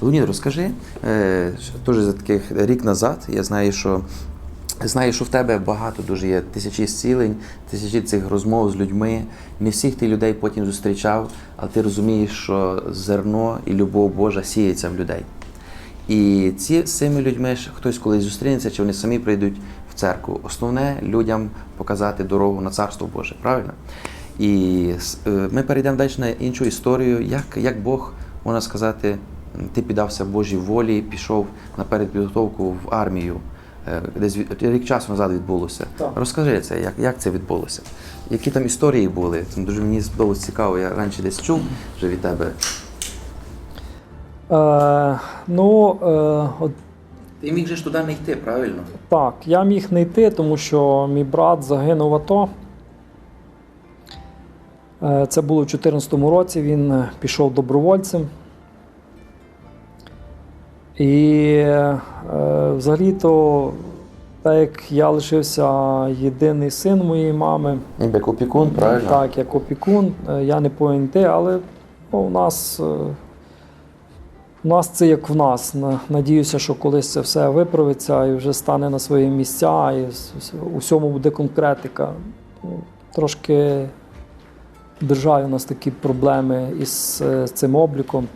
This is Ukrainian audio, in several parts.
Леонід, розкажи, е, теж за таких рік назад я знаю, що знаю, що в тебе багато дуже є тисячі зцілень, тисячі цих розмов з людьми. Не всіх ти людей потім зустрічав, але ти розумієш, що зерно і любов Божа сіється в людей. І ці з цими людьми ж хтось колись зустрінеться, чи вони самі прийдуть в церкву. Основне людям показати дорогу на царство Боже, правильно? І е, ми перейдемо далі на іншу історію, як, як Бог, можна сказати, ти піддався Божій волі, пішов на передпідготовку в армію. Е, Десь рік часу назад відбулося. Так. Розкажи це, як, як це відбулося? Які там історії були? Це дуже мені сподобалось цікаво. Я раніше десь чув вже від тебе. Е, ну, е, от Ти міг же ж туди не йти, правильно? так, я міг не йти, тому що мій брат загинув в АТО. Е, Це було у 2014 році. Він пішов добровольцем. І е, взагалі-то, так як я лишився єдиний син моєї мами, як опікун, правильно? Так, як опікун, е, я не повинен йти, але ну, у нас. е, У нас це як в нас. Надіюся, що колись це все виправиться і вже стане на свої місця, і у всьому буде конкретика. Ну, Трошки в державі у нас такі проблеми із цим обліком.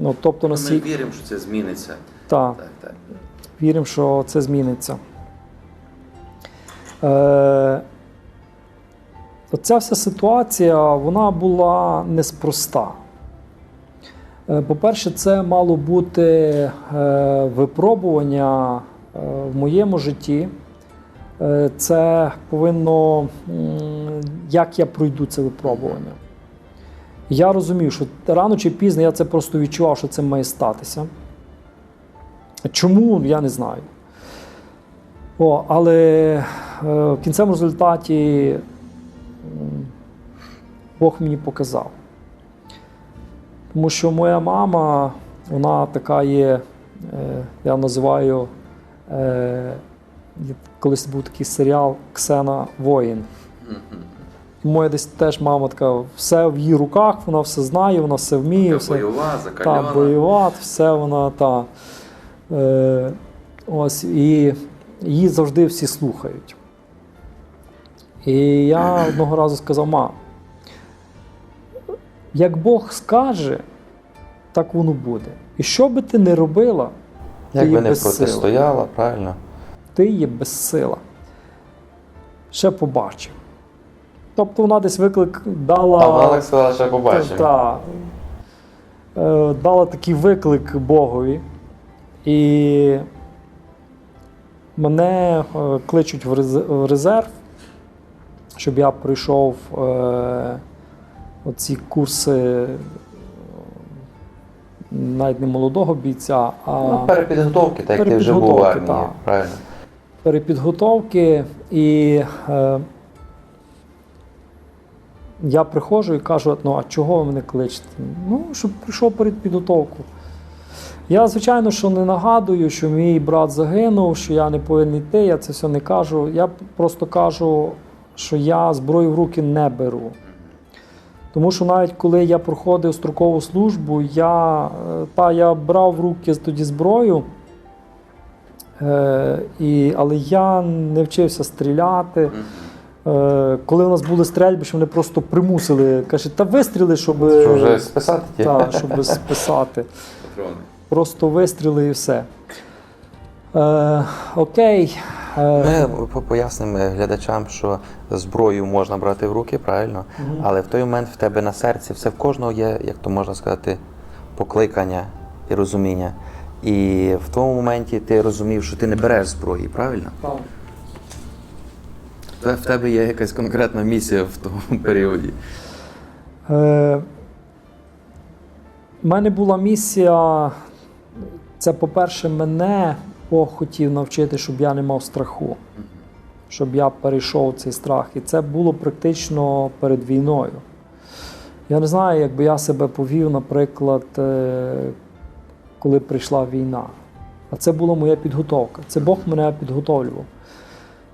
Ну, тобто, Ми наскільки віримо, що це зміниться. так, Так, так. віримо, що це зміниться. Е, оця вся ситуація вона була неспроста. Е, По-перше, це мало бути е, випробування е, в моєму житті. Е, Це повинно, як я пройду це випробування. Я розумів, що рано чи пізно я це просто відчував, що це має статися. Чому, я не знаю. О, але е, в кінцевому результаті Бог мені показав. Тому що моя мама, вона така є, е, я називаю, е, колись був такий серіал Ксена Воїн. Моя десь теж мама така, все в її руках, вона все знає, вона все вміє. Все, бойова, та, закальона. бойова, все вона та. Е, ось, і її завжди всі слухають. І я одного разу сказав: ма, як Бог скаже, так воно буде. І що би ти не робила, ти Як є би не протистояла, правильно? Ти є безсила. Ще побачив. Тобто вона десь виклик дала. А вона сказала, що побачимо. Та, е, дала такий виклик Богові. І мене е, кличуть в резерв, щоб я пройшов е, оці курси е, навіть не молодого бійця, а Ну, перепідготовки, так як ти вже був в армії, так. правильно. перепідготовки, і е, я приходжу і кажу: ну а чого ви мене кличете? Ну, щоб прийшов перед підготовку. Я, звичайно, що не нагадую, що мій брат загинув, що я не повинен йти, я це все не кажу. Я просто кажу, що я зброю в руки не беру. Тому що навіть коли я проходив строкову службу, я, е, та, я брав в руки тоді зброю, Е, і, але я не вчився стріляти. Е, коли у нас були стрельби, що вони просто примусили, каже, та вистріли, щоб, Що вже списати та, щоб списати. патрони. Просто вистріли і все. Е, окей. Е, Ми по- пояснимо глядачам, що зброю можна брати в руки, правильно? Але в той момент в тебе на серці все в кожного є, як то можна сказати, покликання і розуміння. І в тому моменті ти розумів, що ти не береш зброї, правильно? так. В тебе є якась конкретна місія в тому періоді. Е, У мене була місія. Це, по-перше, мене Бог хотів навчити, щоб я не мав страху, щоб я перейшов цей страх. І це було практично перед війною. Я не знаю, як би я себе повів, наприклад, е, коли прийшла війна. А це була моя підготовка. Це Бог мене підготовлював.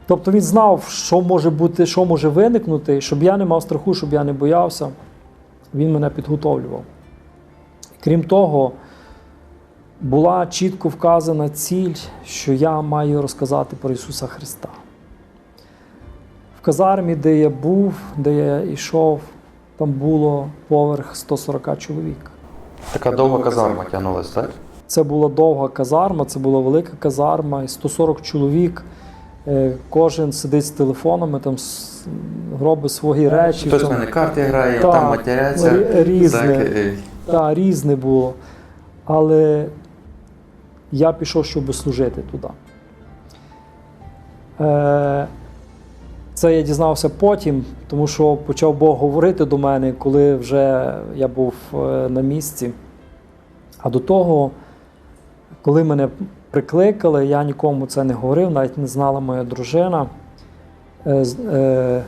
Тобто він знав, що може бути, що може виникнути, щоб я не мав страху, щоб я не боявся. Він мене підготовлював. Крім того, була чітко вказана ціль, що я маю розказати про Ісуса Христа. В казармі, де я був, де я йшов, там було поверх 140 чоловік. Така довга казарма тягнулася, так? Це була довга казарма, це була велика казарма, і 140 чоловік. Е, Кожен сидить з телефонами, там робить свої речі. Хтось в мене карти грає, Так, там матеряться. різне. Так, е, Та, різне було. Але я пішов, щоб служити туди. Е, Це я дізнався потім, тому що почав Бог говорити до мене, коли вже я був на місці. А до того, коли мене прикликали, я нікому це не говорив, навіть не знала моя дружина. Е, е,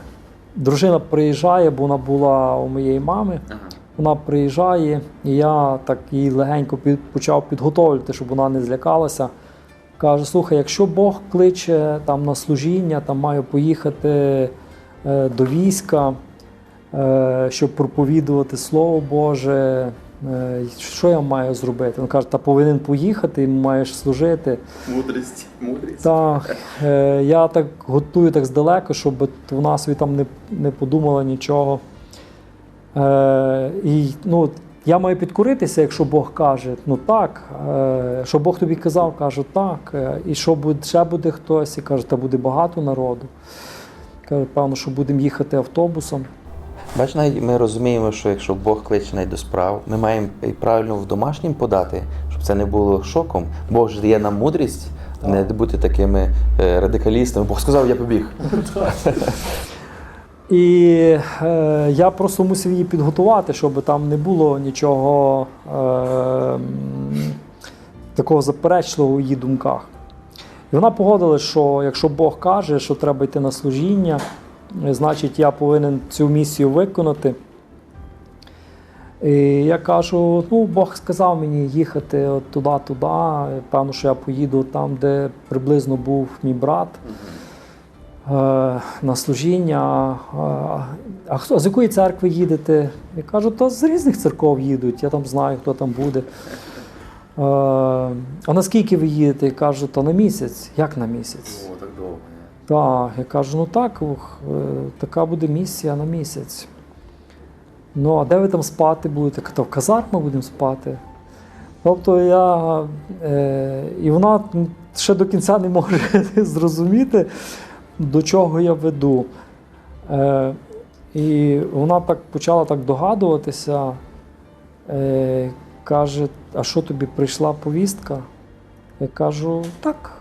Дружина приїжджає, бо вона була у моєї мами. Вона приїжджає, і я так її легенько під, почав підготовлювати, щоб вона не злякалася. Каже: слухай, якщо Бог кличе там на служіння, там маю поїхати е, до війська, е, щоб проповідувати Слово Боже, що я маю зробити? Він каже, та повинен поїхати, маєш служити. Мудрість, мудрість. Так, е, я так готую так здалеку, щоб вона собі там не, не подумала нічого. Е, і ну, я маю підкоритися, якщо Бог каже, ну так. Е, що Бог тобі казав, кажу так. Е, і що буде, ще буде хтось, і каже, та буде багато народу. Каже, певно, що будемо їхати автобусом. Бач, навіть ми розуміємо, що якщо Бог кличе навіть до справ, ми маємо і правильно в домашнім подати, щоб це не було шоком. Бог ж дає нам мудрість, не бути такими е, радикалістами. Бог сказав, я побіг. І е, я просто мусив її підготувати, щоб там не було нічого е, такого заперечливого в її думках. І вона погодилась, що якщо Бог каже, що треба йти на служіння, значить я повинен цю місію виконати. І я кажу: ну, Бог сказав мені їхати от туди, туди. Певно, що я поїду там, де приблизно був мій брат е, на служіння. А, хто з якої церкви їдете? Я кажу, та з різних церков їдуть, я там знаю, хто там буде. Е, а наскільки ви їдете? Я кажу, та на місяць. Як на місяць? Так я кажу, ну так, ух, е, така буде місія на місяць. Ну, а де ви там спати будете? Та в казармах будемо спати. Тобто я. Е, і вона ще до кінця не може зрозуміти, до чого я веду. Е, і вона так почала так догадуватися. Е, каже, а що тобі прийшла повістка? Я кажу, так.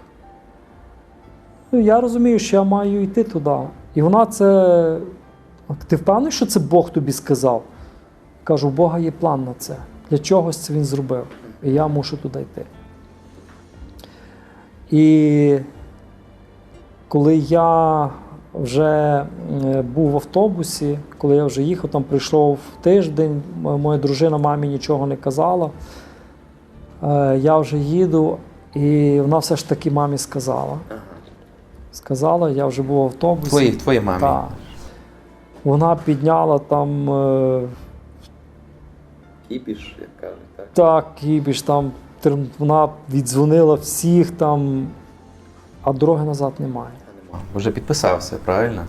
Ну, я розумію, що я маю йти туди. І вона це. Ти впевнений, що це Бог тобі сказав? Кажу, у Бога є план на це. Для чогось це він зробив. І я мушу туди йти. І коли я вже е, був в автобусі, коли я вже їхав, там прийшов тиждень, моя дружина мамі нічого не казала. Е, Я вже їду, і вона все ж таки мамі сказала. Сказала, я вже був в автобусі. Твої, твої мамі. Так. Вона підняла там е, Кіпіш, як кажуть, так? так, кіпіш, там вона віддзвонила всіх там, а дороги назад немає. Вже підписався, правильно?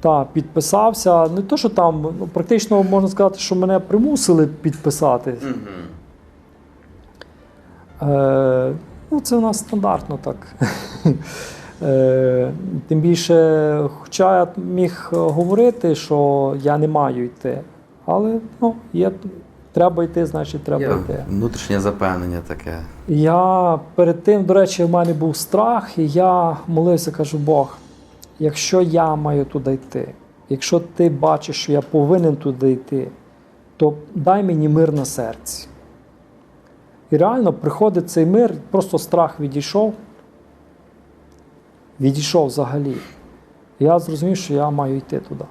Так, підписався. Не то, що там, ну, практично можна сказати, що мене примусили підписати. Е, ну, це у нас стандартно так. Е, тим більше, хоча я міг говорити, що я не маю йти, але ну, є, треба йти, значить треба Є йти. внутрішнє запевнення таке. Я перед тим, до речі, в мене був страх, і я молився, кажу, Бог, якщо я маю туди йти, якщо ти бачиш, що я повинен туди йти, то дай мені мир на серці. І реально приходить цей мир, просто страх відійшов. Відійшов взагалі. Я зрозумів, що я маю йти туди.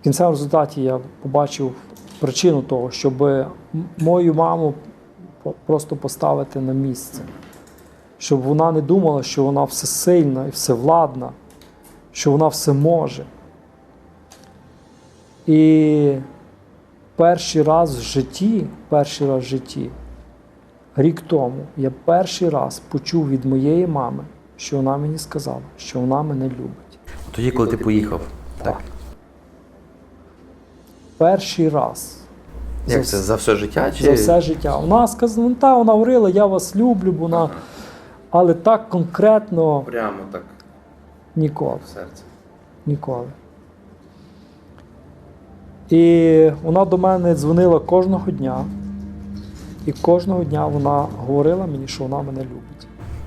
В кінцевому результаті я побачив причину того, щоб мою маму просто поставити на місце. Щоб вона не думала, що вона всесильна і всевладна, що вона все може. І перший раз в житті, перший раз в житті Рік тому я перший раз почув від моєї мами, що вона мені сказала, що вона мене любить. Тоді, коли ти поїхав. Так. Перший раз. Як За це за все життя? Чи за все життя. Вона сказала, ну та вона говорила, я вас люблю, бо вона. Але так конкретно прямо так ніколи. в серце? Ніколи. І вона до мене дзвонила кожного дня. І кожного дня вона говорила мені, що вона мене любить.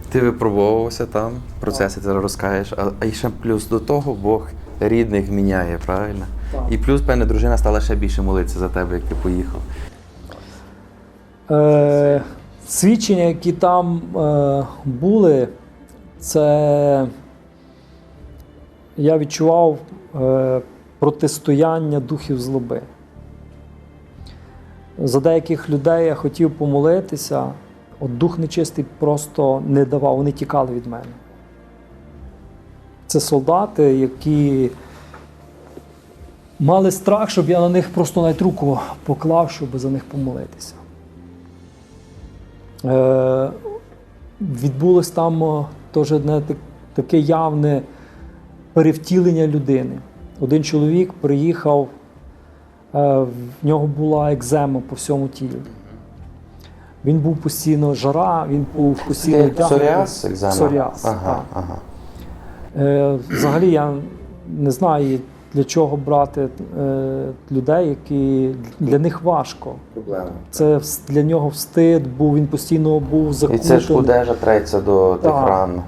Ти випробовувався там, процеси ти розкажеш, а, а і ще плюс до того Бог рідних міняє, правильно? Так. І плюс, певне, дружина стала ще більше молитися за тебе, як ти поїхав. Е, свідчення, які там е, були, це я відчував е, протистояння духів злоби. За деяких людей я хотів помолитися, от дух нечистий просто не давав, вони тікали від мене. Це солдати, які мали страх, щоб я на них просто навіть руку поклав, щоб за них помолитися. Е, відбулось там теж одне таке явне перевтілення людини. Один чоловік приїхав, в нього була екзема по всьому тілі. Він був постійно жара, він був постійно тягнутий. Псоріаз? Псоріаз, Ага, так. ага. Е, взагалі я не знаю, для чого брати е, людей, які для них важко. Проблема. Це для нього встид, був він постійно був І це ж одежа треться до тих ран.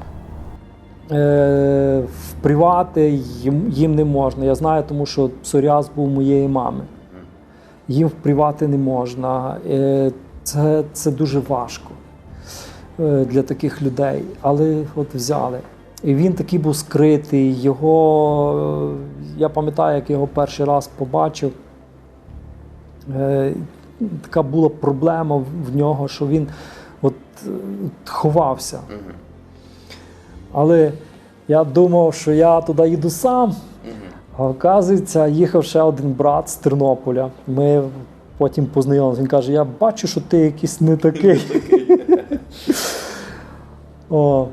Е, в привати їм, їм не можна. Я знаю, тому що псоріаз був моєї мами. Їм в привати не можна. Е, це, це дуже важко е, для таких людей. Але от взяли. І він такий був скритий. Його, е, я пам'ятаю, як його перший раз побачив. Така була проблема в- нього, що він от, ховався. Але я думав, що я туди їду сам. А оказується, їхав ще один брат з Тернополя. Ми потім познайомилися. Він каже: Я бачу, що ти якийсь не такий. О,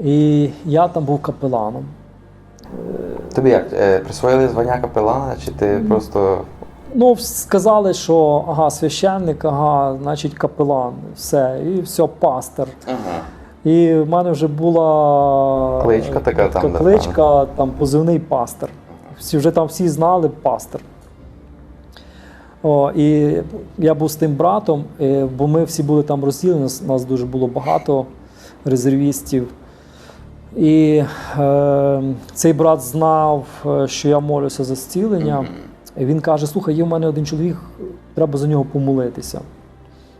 і я там був капеланом. Тобі як е, присвоїли звання капелана, чи ти просто Ну, сказали, що ага, священник, ага, значить капелан, все, і все, пастор. ага. І в мене вже була Кличка така там, кличка, там позивний пастор. Всі вже там всі знали пастор. О, і я був з тим братом, е, бо ми всі були там розділені, нас, нас дуже було багато резервістів. І е, цей брат знав, е, що я молюся за зцілення. І він каже: слухай, є в мене один чоловік, треба за нього помолитися.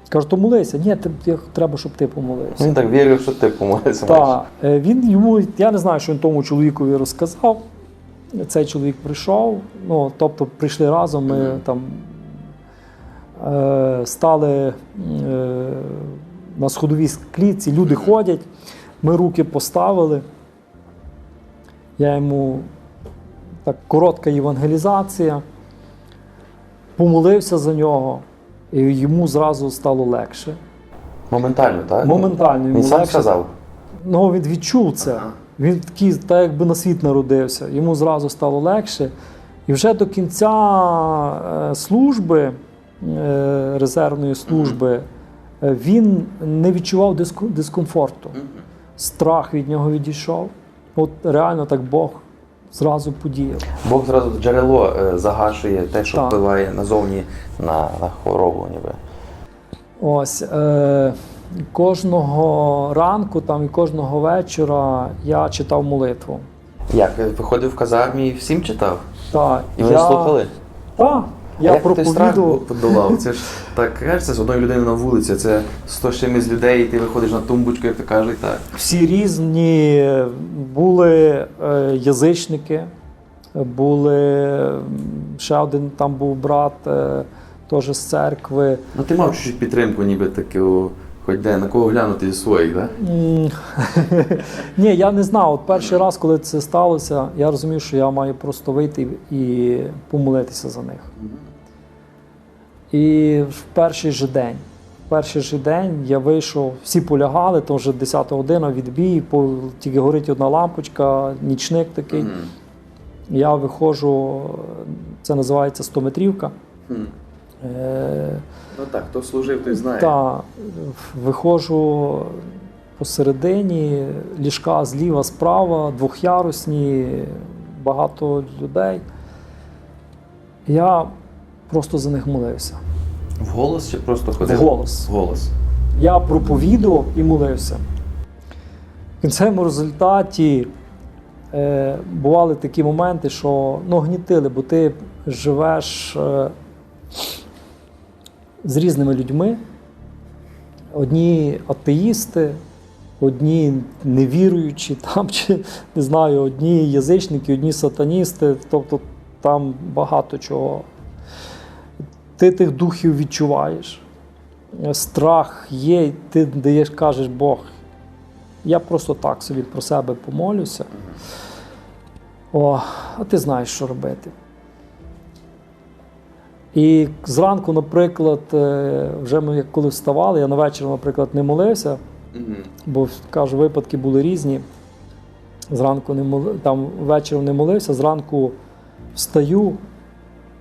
Кажу, то молися. Ні, ти- треба, щоб ти помолився. він так вірив, що ти помолився. Так, е, він йому, я не знаю, що він тому чоловікові розказав. Цей чоловік прийшов. Ну, тобто прийшли разом, ми там е, стали е, на сходовій клітці, люди ходять, ми руки поставили. Я йому так коротка євангелізація, помолився за нього, і йому зразу стало легше. Моментально, так? Моментально Він сам легше. сказав. Ну, він відчув це. Ага. Він такий, так якби на світ народився. Йому зразу стало легше. І вже до кінця е, служби, е, резервної служби, е, він не відчував дискомфорту. Страх від нього відійшов. От реально так Бог зразу подіяв. Бог зразу джерело загашує те, що Так. впливає назовні на, на хворобу, ніби. Ось е, кожного ранку там, і кожного вечора я читав молитву. Як виходив в казармі і всім читав? Так, І ви я, слухали? Так, А я як ти страх проповідував. подолав? Це ж так кажеться з одної людини на вулиці. Це 100 з чимось людей, і ти виходиш на тумбочку, як то кажуть, так. Всі різні були е, язичники, були ще один там був брат е, теж з церкви. Ну ти мав чуть підтримку, ніби таку, хоч де, на кого глянути зі своїх, так? Ні, я не знав. От перший раз, коли це сталося, я розумів, що я маю просто вийти і помолитися за них. І в перший же день перший же день я вийшов, всі полягали, то вже 10 година відбій, тільки горить одна лампочка, нічник такий. Я виходжу, це називається 100-метрівка. Ну так, хто служив, той знає. та виходжу посередині, ліжка зліва, справа, двохярусні, багато людей. Я просто за них молився. Вголос чи просто ходив? Вголос. Вголос. Я проповідував і молився. В кінцевому результаті е, бували такі моменти, що ну, гнітили, бо ти живеш е, з різними людьми. Одні атеїсти, одні невіруючі, там, чи не знаю, одні язичники, одні сатаністи. Тобто там багато чого. Ти тих духів відчуваєш страх є, ти даєш, кажеш Бог. Я просто так собі про себе помолюся. О, а ти знаєш, що робити. І зранку, наприклад, е, вже ми як коли вставали, я на вечір, наприклад, не молився, бо кажу, випадки були різні. Зранку не мол... там вечором не молився, зранку встаю,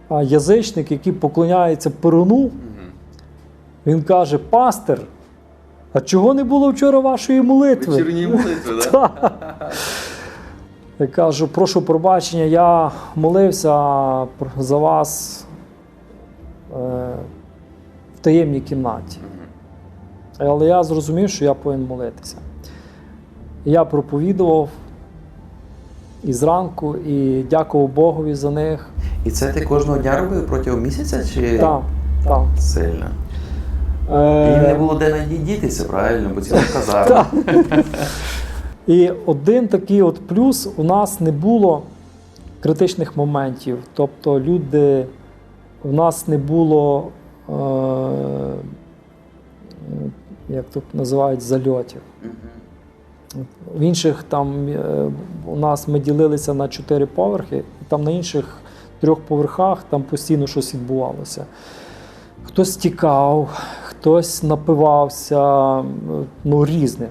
а язичник, який поклоняється перуну, він каже: Пастир, а чого не було вчора вашої молитви? Вечірні молитви, так? Я кажу, прошу пробачення, я молився за вас в таємній кімнаті. Але я зрозумів, що я повинен молитися. Я проповідував і зранку, і дякував Богові за них. І це ти кожного дня робив протягом місяця? Чи Так, так. сильно? Е, Їм не було де надітися, правильно, бо цілу казарму. І один такий от плюс у нас не було критичних моментів. Тобто люди, в нас не було, е, як тут називають, зальотів. В інших там е, у нас ми ділилися на чотири поверхи, і там на інших трьох поверхах там постійно щось відбувалося. Хтось тікав, хтось напивався, ну різне.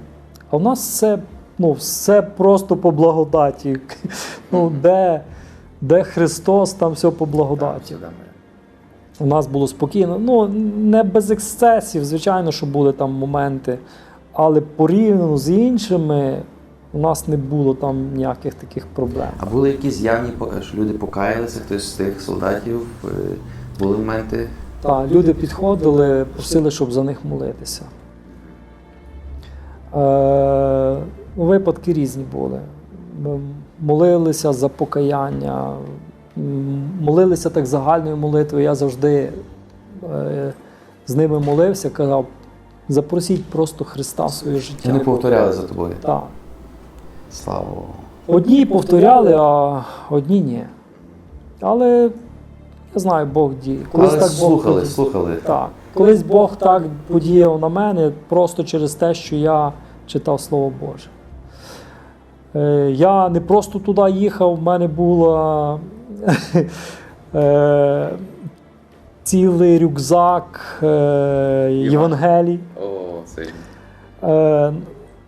А в нас все, ну, все просто по благодаті. Ну, де, де Христос, там все по благодаті. У нас було спокійно. Ну, не без ексцесів, звичайно, що були там моменти. Але порівняно з іншими, у нас не було там ніяких таких проблем. А були якісь явні, що люди покаялися, хтось з тих солдатів? е, Були моменти? Та, люди підходили, просили, щоб за них молитися. Е, випадки різні були. Ми молилися за покаяння, молилися так загальною молитвою. Я завжди е, з ними молився, казав, запросіть просто Христа в своє життя. Вони повторяли за тобою. Так. Слава Богу. Одні повторяли, а одні ні. Але я знаю, Бог діє. Колись Але так слухали, подіяв. слухали. Так. Колись Бог так подіяв на мене просто через те, що я читав Слово Боже. Е, Я не просто туди їхав, в мене було е, цілий рюкзак е, Євангелій.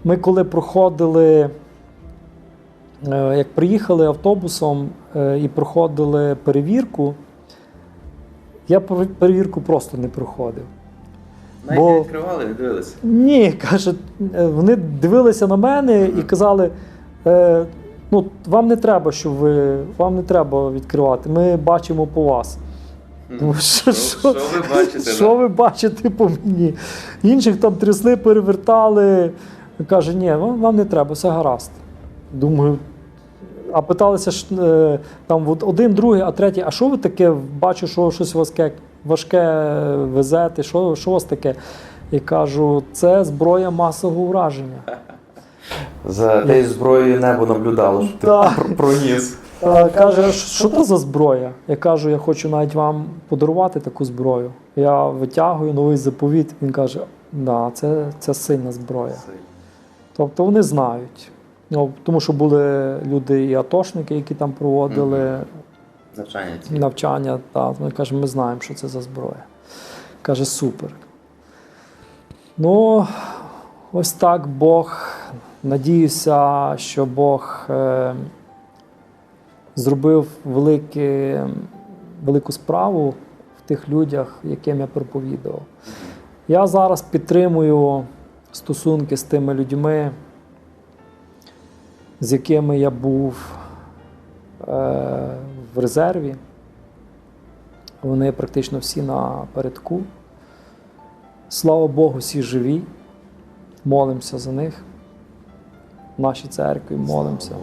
Ми коли проходили, як приїхали автобусом і проходили перевірку, я перевірку просто не проходив. навіть Бо- не відкривали, не дивилися. Ні, каже, вони дивилися на мене і казали: е, ну, вам не треба, щоб ви, вам не треба відкривати. Ми бачимо по вас. Думаю, що, що ви бачите, Що ви бачите по мені? Інших там трясли, перевертали. Каже, ні, вам, вам не треба, все гаразд. Думаю. А питалися ж е, там от один, другий, а третій, а що ви таке? Бачу, що щось важке, важке везете, що, що у вас таке? І кажу, це зброя масового ураження. За тією зброєю небо наблюдало, що ти пр- проніс. Каже, що це за зброя? Я кажу, я хочу навіть вам подарувати таку зброю. Я витягую новий заповіт. Він каже: да, це, це сильна зброя. Тобто вони знають. Ну, тому що були люди і атошники, які там проводили Навчання ці. навчання. Та, вони кажуть, ми знаємо, що це за зброя. Каже, супер. Ну, ось так Бог. Надіюся, що Бог е, зробив велике, велику справу в тих людях, яким я проповідував. Я зараз підтримую стосунки з тими людьми, з якими я був е, в резерві. Вони практично всі на передку. Слава Богу, всі живі. Молимося за них. Нашій церкві молимося.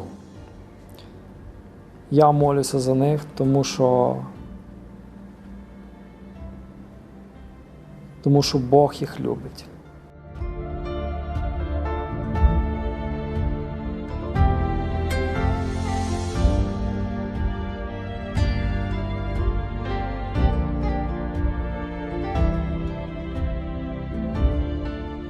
Я молюся за них, тому що, тому що Бог їх любить.